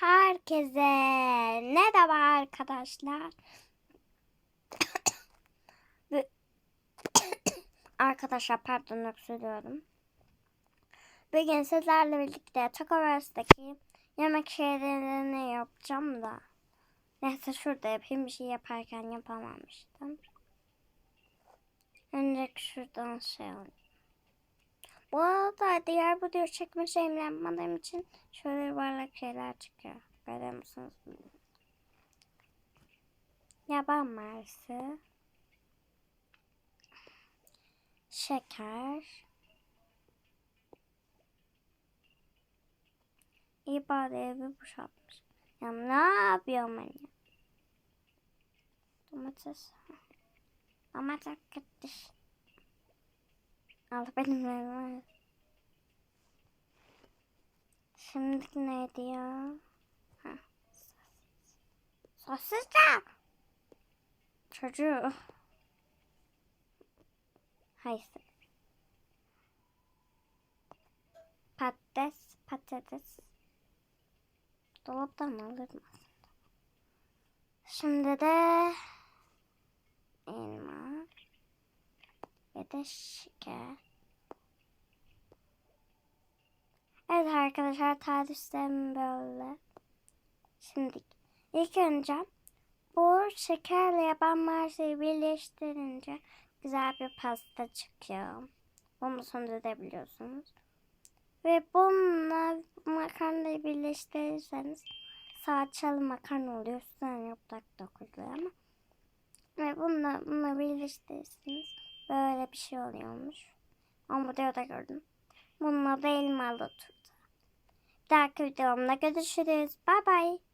Herkese merhaba arkadaşlar. Arkadaşlar pardon öksürüyorum. Bugün sizlerle birlikte Tacoverse'deki yemek şeylerini yapacağım da. Neyse şurada yapayım bir şey yaparken yapamamıştım. Önce şuradan şey alayım. Bu arada diğer video çekme şeyimi yapmadığım için şöyle yuvarlak şeyler çıkıyor. Görüyor musunuz? Yaban mersi. Şeker. İbadeye bir boşaltmış. Ya ne yapıyorum ben ya? Domates. Domates gitti. Al benim elime. Şimdi neydi ya? Ha, sosis. Sosis de. Çocuğu. Hayır. Patates, patates. Dolaptan alırım aslında. Şimdi de şeker. Evet arkadaşlar tariflerim böyle. Şimdi ilk önce bu şekerle yaban mersiyi birleştirince güzel bir pasta çıkıyor. Bunu söndürebiliyorsunuz. Ve bununla makarnayı birleştirirseniz salçalı makarna oluyor. Üstüne yaprak koyuluyor ama. Ve bununla, bununla birleştirirseniz böyle bir şey oluyormuş. Ama videoda gördüm. Bununla da elmalı turta. Bir dahaki videomda görüşürüz. Bye bye.